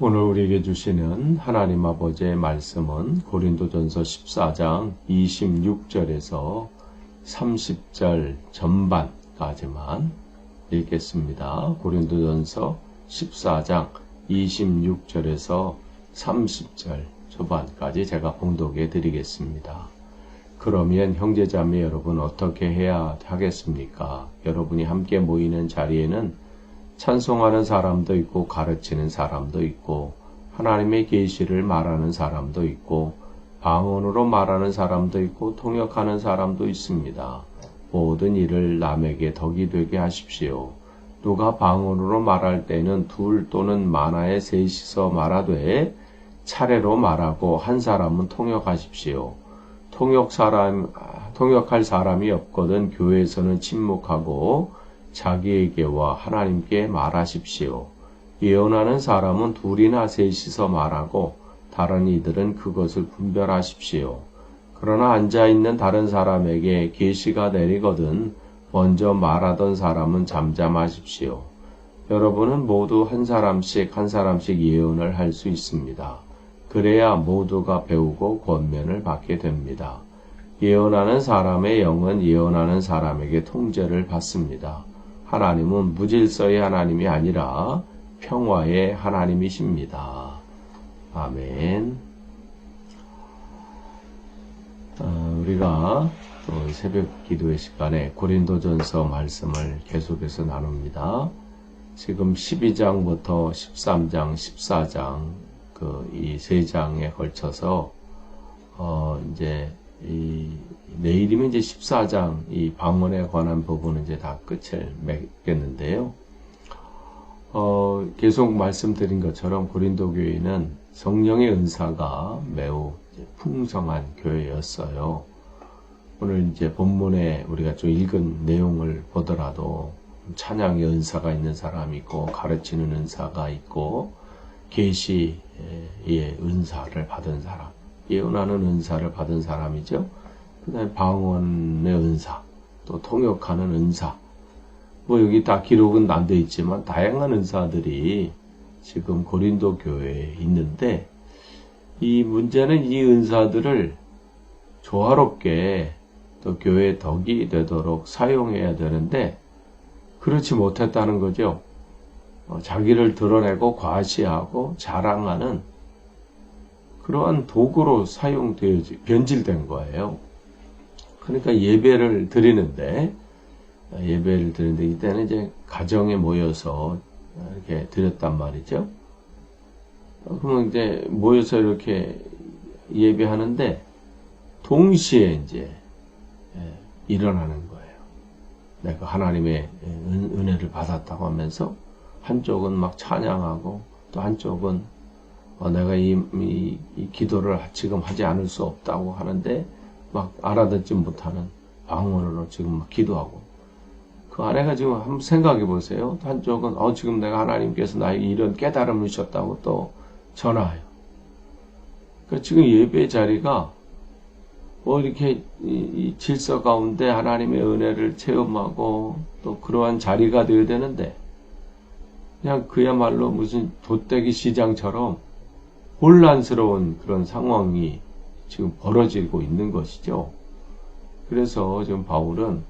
오늘 우리에게 주시는 하나님 아버지의 말씀은 고린도전서 14장 26절에서 30절 전반까지만 읽겠습니다. 고린도전서 14장 26절에서 30절 초반까지 제가 봉독해 드리겠습니다. 그러면 형제자매 여러분 어떻게 해야 하겠습니까? 여러분이 함께 모이는 자리에는 찬송하는 사람도 있고 가르치는 사람도 있고 하나님의 계시를 말하는 사람도 있고 방언으로 말하는 사람도 있고 통역하는 사람도 있습니다. 모든 일을 남에게 덕이 되게 하십시오. 누가 방언으로 말할 때는 둘 또는 많아의 셋이서 말하되 차례로 말하고 한 사람은 통역하십시오. 통역 사람 통역할 사람이 없거든 교회에서는 침묵하고 자기에게와 하나님께 말하십시오. 예언하는 사람은 둘이나 셋이서 말하고 다른 이들은 그것을 분별하십시오. 그러나 앉아 있는 다른 사람에게 계시가 내리거든 먼저 말하던 사람은 잠잠하십시오. 여러분은 모두 한 사람씩 한 사람씩 예언을 할 수 있습니다. 그래야 모두가 배우고 권면을 받게 됩니다. 예언하는 사람의 영은 예언하는 사람에게 통제를 받습니다. 하나님은 무질서의 하나님이 아니라 평화의 하나님이십니다. 아멘. 어, 우리가 또 새벽 기도의 시간에 고린도전서 말씀을 계속해서 나눕니다. 지금 12장부터 13장, 14장 그 이 세 장에 걸쳐서 어 이제 이 내일이면 이제 14장 이 방언에 관한 부분은 이제 다 끝을 맺겠는데요. 어 계속 말씀드린 것처럼 고린도 교회는 성령의 은사가 매우 풍성한 교회였어요. 오늘 이제 본문에 우리가 좀 읽은 내용을 보더라도 찬양의 은사가 있는 사람이 있고 가르치는 은사가 있고 계시의 은사를 받은 사람, 예언하는 은사를 받은 사람이죠. 그다음에 방언의 은사, 또 통역하는 은사. 뭐 여기 다 기록은 안 돼 있지만 다양한 은사들이 지금 고린도 교회에 있는데 이 문제는 이 은사들을 조화롭게 또 교회의 덕이 되도록 사용해야 되는데 그렇지 못했다는 거죠. 어, 자기를 드러내고 과시하고 자랑하는 그러한 도구로 사용되어 변질된 거예요. 그러니까 예배를 드리는데 예배를 드리는데 이때는 이제 가정에 모여서 이렇게 드렸단 말이죠. 어, 그러면 이제 모여서 이렇게 예배하는데 동시에 이제 예, 일어나는 거예요. 내가 하나님의 은혜를 받았다고 하면서 한쪽은 막 찬양하고 또 한쪽은 어, 내가 이, 이, 이, 기도를 지금 하지 않을 수 없다고 하는데 막 알아듣지 못하는 방언으로 지금 막 기도하고 그 안에가 지금 한번 생각해 보세요. 한쪽은 어 지금 내가 하나님께서 나에게 이런 깨달음을 주셨다고 또 전화해요. 그러니까 지금 예배 자리가 뭐 이렇게 이 질서 가운데 하나님의 은혜를 체험하고 또 그러한 자리가 되어야 되는데 그냥 그야말로 무슨 돛대기 시장처럼 혼란스러운 그런 상황이 지금 벌어지고 있는 것이죠. 그래서 지금 바울은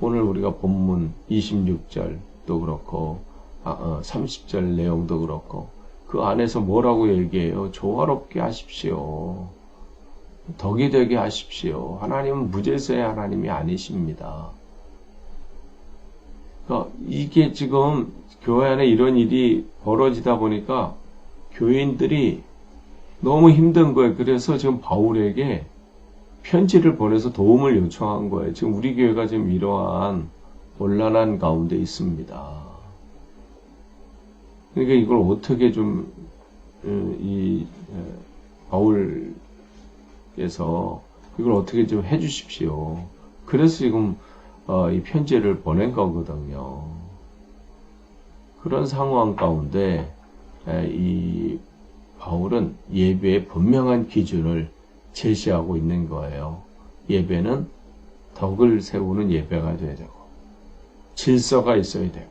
오늘 우리가 본문 26절도 그렇고 30절 아, 어, 내용도 그렇고 그 안에서 뭐라고 얘기해요? 조화롭게 하십시오. 덕이 되게 하십시오. 하나님은 무질서의 하나님이 아니십니다. 그러니까 이게 지금 교회 안에 이런 일이 벌어지다 보니까 교인들이 너무 힘든 거예요. 그래서 지금 바울에게 편지를 보내서 도움을 요청한 거예요. 지금 우리 교회가 지금 이러한 곤란한 가운데 있습니다. 그러니까 이걸 어떻게 좀, 어, 이, 어, 바울께서 이걸 어떻게 좀 해주십시오. 그래서 지금, 어, 이 편지를 보낸 거거든요. 그런 상황 가운데, 이 바울은 예배의 분명한 기준을 제시하고 있는 거예요. 예배는 덕을 세우는 예배가 되어야 되고, 질서가 있어야 되고,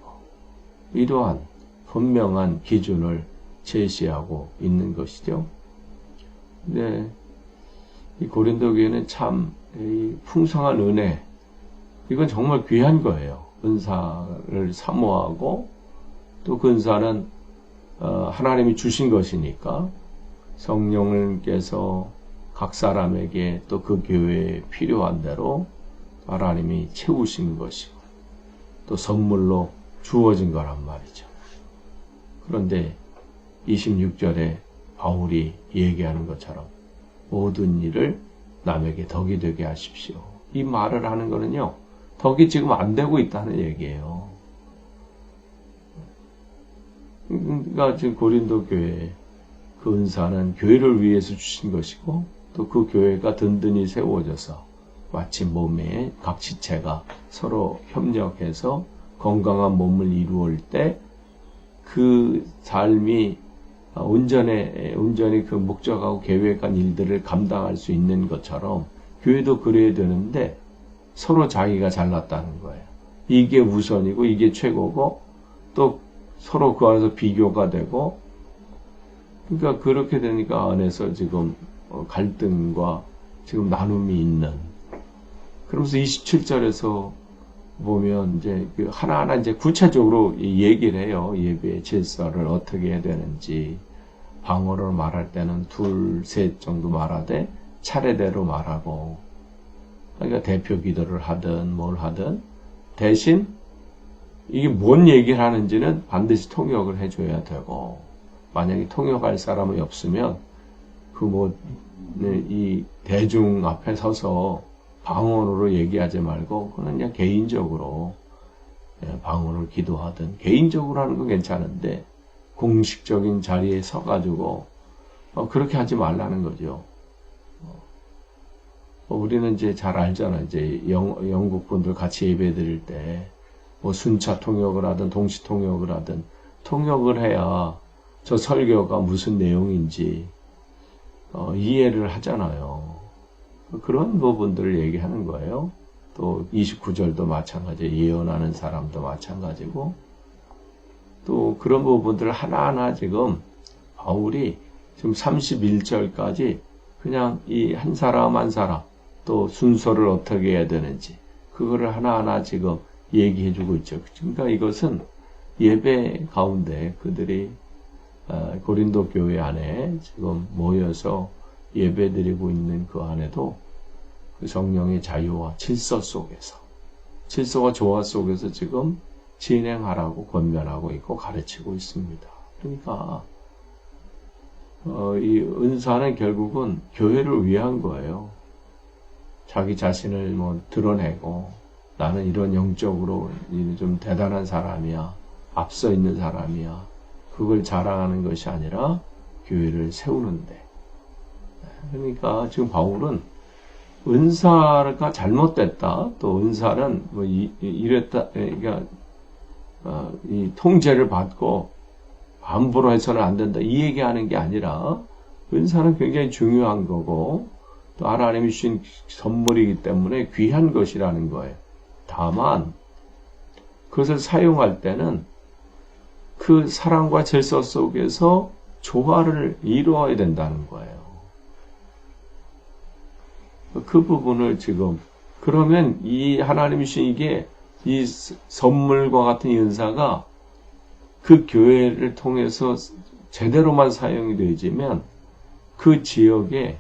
이러한 분명한 기준을 제시하고 있는 것이죠. 근데 이 고린도 교회는 참이 풍성한 은혜 이건 정말 귀한 거예요. 은사를 사모하고 또 그 은사는 어, 하나님이 주신 것이니까 성령님께서 각 사람에게 또 그 교회에 필요한 대로 하나님이 채우신 것이고 또 선물로 주어진 거란 말이죠. 그런데 26절에 바울이 얘기하는 것처럼 모든 일을 남에게 덕이 되게 하십시오. 이 말을 하는 거는요, 덕이 지금 안 되고 있다는 얘기예요. 그러니까 지금 고린도 교회 그 은사는 교회를 위해서 주신 것이고 또 그 교회가 든든히 세워져서 마치 몸의 각 지체가 서로 협력해서 건강한 몸을 이루을 때그 삶이 온전히, 온전히 그 목적하고 계획한 일들을 감당할 수 있는 것처럼 교회도 그래야 되는데 서로 자기가 잘났다는 거예요. 이게 우선이고 이게 최고고 또 서로 그 안에서 비교가 되고 그러니까 그렇게 되니까 안에서 지금 어, 갈등과 지금 나눔이 있는 그러면서 27절에서 보면 이제 그 하나하나 이제 구체적으로 얘기를 해요. 예배 질서를 어떻게 해야 되는지 방어를 말할 때는 둘, 셋 정도 말하되 차례대로 말하고 그러니까 대표 기도를 하든 뭘 하든 대신 이게 뭔 얘기를 하는지는 반드시 통역을 해줘야 되고 만약에 통역할 사람이 없으면 그 뭐 이 대중 앞에 서서 방언으로 얘기하지 말고 그는 그냥 개인적으로 예, 방언을 기도하든 개인적으로 하는 건 괜찮은데 공식적인 자리에 서가지고 어, 그렇게 하지 말라는 거죠. 어, 우리는 이제 잘 알잖아. 이제 영, 영국 분들 같이 예배 드릴 때, 뭐 순차 통역을 하든 동시 통역을 하든 통역을 해야 저 설교가 무슨 내용인지 어, 이해를 하잖아요. 그런 부분들을 얘기하는 거예요. 또 29절도 마찬가지, 예언하는 사람도 마찬가지고, 또 그런 부분들을 하나하나 지금 바울이 지금 31절까지 그냥 이 한 사람 한 사람 또 순서를 어떻게 해야 되는지 그거를 하나하나 지금 얘기해 주고 있죠. 그러니까 이것은 예배 가운데 그들이 어, 고린도 교회 안에 지금 모여서 예배 드리고 있는 그 안에도 그 성령의 자유와 질서 속에서 질서와 조화 속에서 지금 진행하라고 권면하고 있고 가르치고 있습니다. 그러니까 어, 이 은사는 결국은 교회를 위한 거예요. 자기 자신을 뭐 드러내고 나는 이런 영적으로 좀 대단한 사람이야. 앞서 있는 사람이야. 그걸 자랑하는 것이 아니라 교회를 세우는데. 그러니까 지금 바울은 은사가 잘못됐다. 또 은사는 뭐 이, 랬다 그러니까 어, 이 통제를 받고 함부로 해서는 안 된다. 이 얘기하는 게 아니라 은사는 굉장히 중요한 거고 또 하나님이 주신 선물이기 때문에 귀한 것이라는 거예요. 다만 그것을 사용할 때는 그 사랑과 질서 속에서 조화를 이루어야 된다는 거예요. 그 부분을 지금 그러면 이 하나님이 주신 이게 이 선물과 같은 은사가 그 교회를 통해서 제대로만 사용이 되지면 그 지역에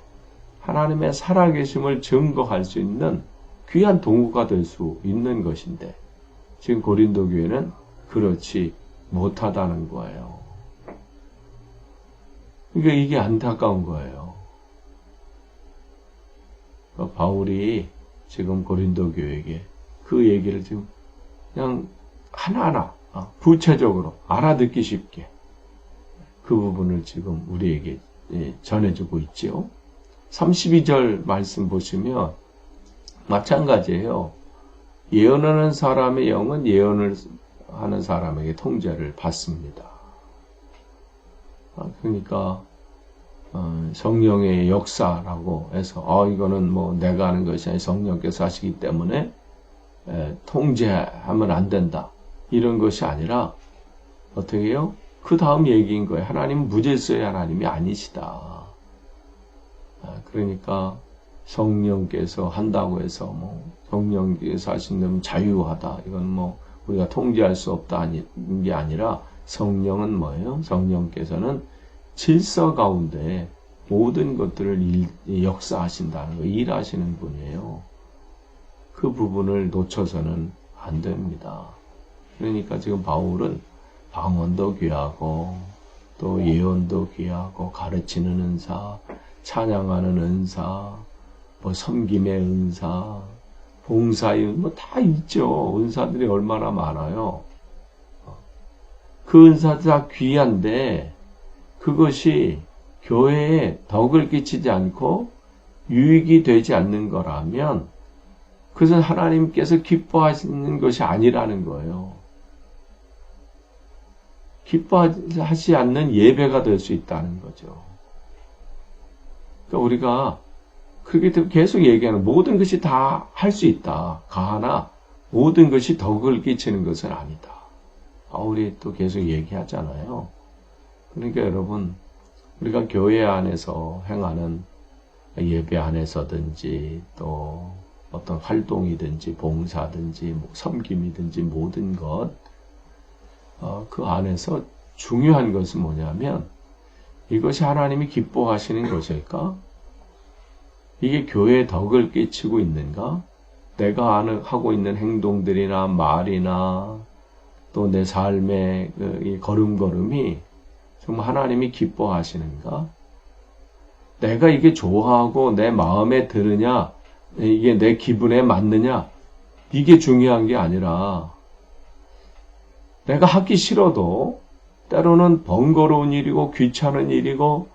하나님의 살아계심을 증거할 수 있는 귀한 동우가 될 수 있는 것인데 지금 고린도 교회는 그렇지 못하다는 거예요. 그러니까 이게 안타까운 거예요. 그러니까 바울이 지금 고린도 교회에게 그 얘기를 지금 그냥 하나하나 어, 구체적으로 알아듣기 쉽게 그 부분을 지금 우리에게 예, 전해주고 있죠. 32절 말씀 보시면 마찬가지예요. 예언하는 사람의 영은 예언을 하는 사람에게 통제를 받습니다. 아, 그러니까 어, 성령의 역사라고 해서 어 이거는 뭐 내가 하는 것이 아니라 성령께서 하시기 때문에 통제하면 안 된다. 이런 것이 아니라 어떻게 해요? 그 다음 얘기인 거예요. 하나님은 무질서의 하나님이 아니시다. 아, 그러니까 성령께서 한다고 해서 뭐 성령께서 하신다면 자유하다. 이건 뭐 우리가 통제할 수 없다 아니- 게 아니라 성령은 뭐예요? 성령께서는 질서 가운데 모든 것들을 일- 역사하신다는 거, 일하시는 분이에요. 그 부분을 놓쳐서는 안 됩니다. 그러니까 지금 바울은 방언도 귀하고 또 예언도 귀하고 가르치는 은사, 찬양하는 은사, 뭐 섬김의 은사, 봉사의 뭐 다 있죠. 은사들이 얼마나 많아요. 그 은사도 다 귀한데 그것이 교회에 덕을 끼치지 않고 유익이 되지 않는 거라면 그것은 하나님께서 기뻐하시는 것이 아니라는 거예요. 기뻐하지 않는 예배가 될 수 있다는 거죠. 그러니까 우리가 되면 계속 얘기하는 모든 것이 다 할 수 있다. 가하나 모든 것이 덕을 끼치는 것은 아니다. 바울이 또 계속 얘기하잖아요. 그러니까 여러분 우리가 교회 안에서 행하는 예배 안에서든지 또 어떤 활동이든지 봉사든지 뭐 섬김이든지 모든 것, 어, 그 안에서 중요한 것은 뭐냐면 이것이 하나님이 기뻐하시는 것일까? 이게 교회에 덕을 끼치고 있는가? 내가 하는, 하고 있는 행동들이나 말이나 또 내 삶의 그, 이 걸음걸음이 정말 하나님이 기뻐하시는가? 내가 이게 좋아하고 내 마음에 드느냐? 이게 내 기분에 맞느냐? 이게 중요한 게 아니라 내가 하기 싫어도 때로는 번거로운 일이고 귀찮은 일이고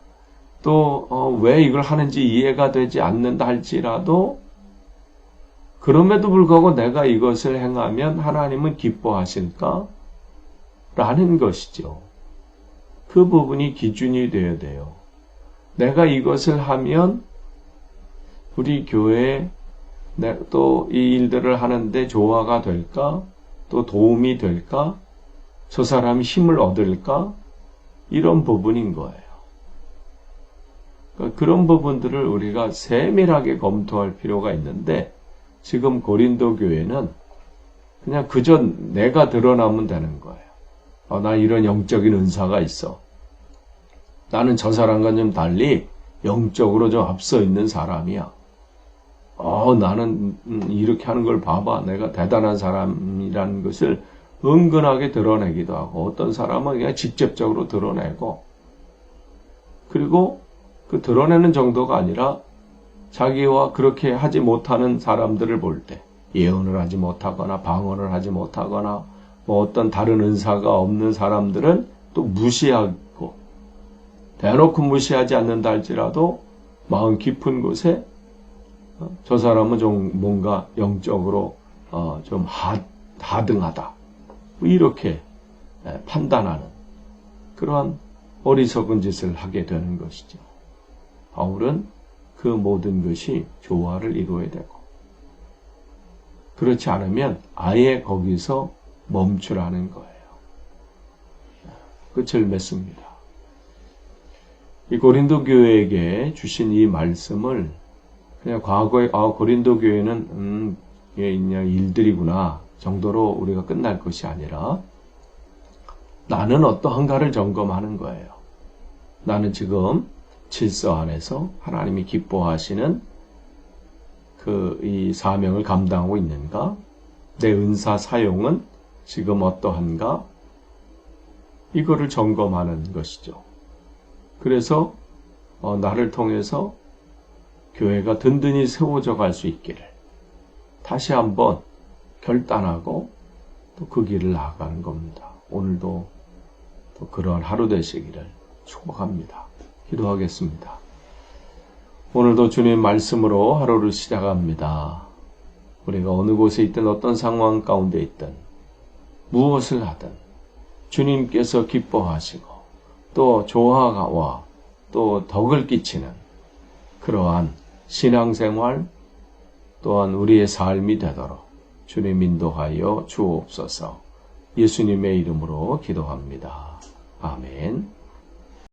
또 왜 이걸 하는지 이해가 되지 않는다 할지라도 그럼에도 불구하고 내가 이것을 행하면 하나님은 기뻐하실까? 라는 것이죠. 그 부분이 기준이 되어야 돼요. 내가 이것을 하면 우리 교회에 또이 일들을 하는데 조화가 될까? 또 도움이 될까? 저 사람이 힘을 얻을까? 이런 부분인 거예요. 그런 부분들을 우리가 세밀하게 검토할 필요가 있는데 지금 고린도 교회는 그냥 그저 내가 드러나면 되는 거예요. 어, 나 이런 영적인 은사가 있어. 나는 저 사람과 좀 달리 영적으로 좀 앞서 있는 사람이야. 어, 나는 음, 이렇게 하는 걸 봐봐. 내가 대단한 사람이라는 것을 은근하게 드러내기도 하고, 어떤 사람은 그냥 직접적으로 드러내고, 그리고 그 드러내는 정도가 아니라 자기와 그렇게 하지 못하는 사람들을 볼 때, 예언을 하지 못하거나 방언을 하지 못하거나 뭐 어떤 다른 은사가 없는 사람들은 또 무시하고 대놓고 무시하지 않는다 할지라도 마음 깊은 곳에 어, 저 사람은 좀 뭔가 영적으로 어, 좀 하, 하등하다 이렇게 예, 판단하는 그러한 어리석은 짓을 하게 되는 것이죠. 바울은 그 모든 것이 조화를 이루어야 되고 그렇지 않으면 아예 거기서 멈추라는 거예요. 끝을 맺습니다. 이 고린도 교회에게 주신 이 말씀을 그냥 과거에 아 고린도 교회는 음 이게 그냥 일들이구나 정도로 우리가 끝날 것이 아니라 나는 어떠한가를 점검하는 거예요. 나는 지금 질서 안에서 하나님이 기뻐하시는 그 이 사명을 감당하고 있는가? 내 은사 사용은 지금 어떠한가? 이거를 점검하는 것이죠. 그래서 어, 나를 통해서 교회가 든든히 세워져 갈 수 있기를 다시 한번 결단하고 또 그 길을 나아가는 겁니다. 오늘도 또 그러한 하루 되시기를 축복합니다. 기도하겠습니다. 오늘도 주님 말씀으로 하루를 시작합니다. 우리가 어느 곳에 있든 어떤 상황 가운데 있든 무엇을 하든 주님께서 기뻐하시고 또 조화와 또 덕을 끼치는 그러한 신앙생활 또한 우리의 삶이 되도록 주님 인도하여 주옵소서 예수님의 이름으로 기도합니다. 아멘.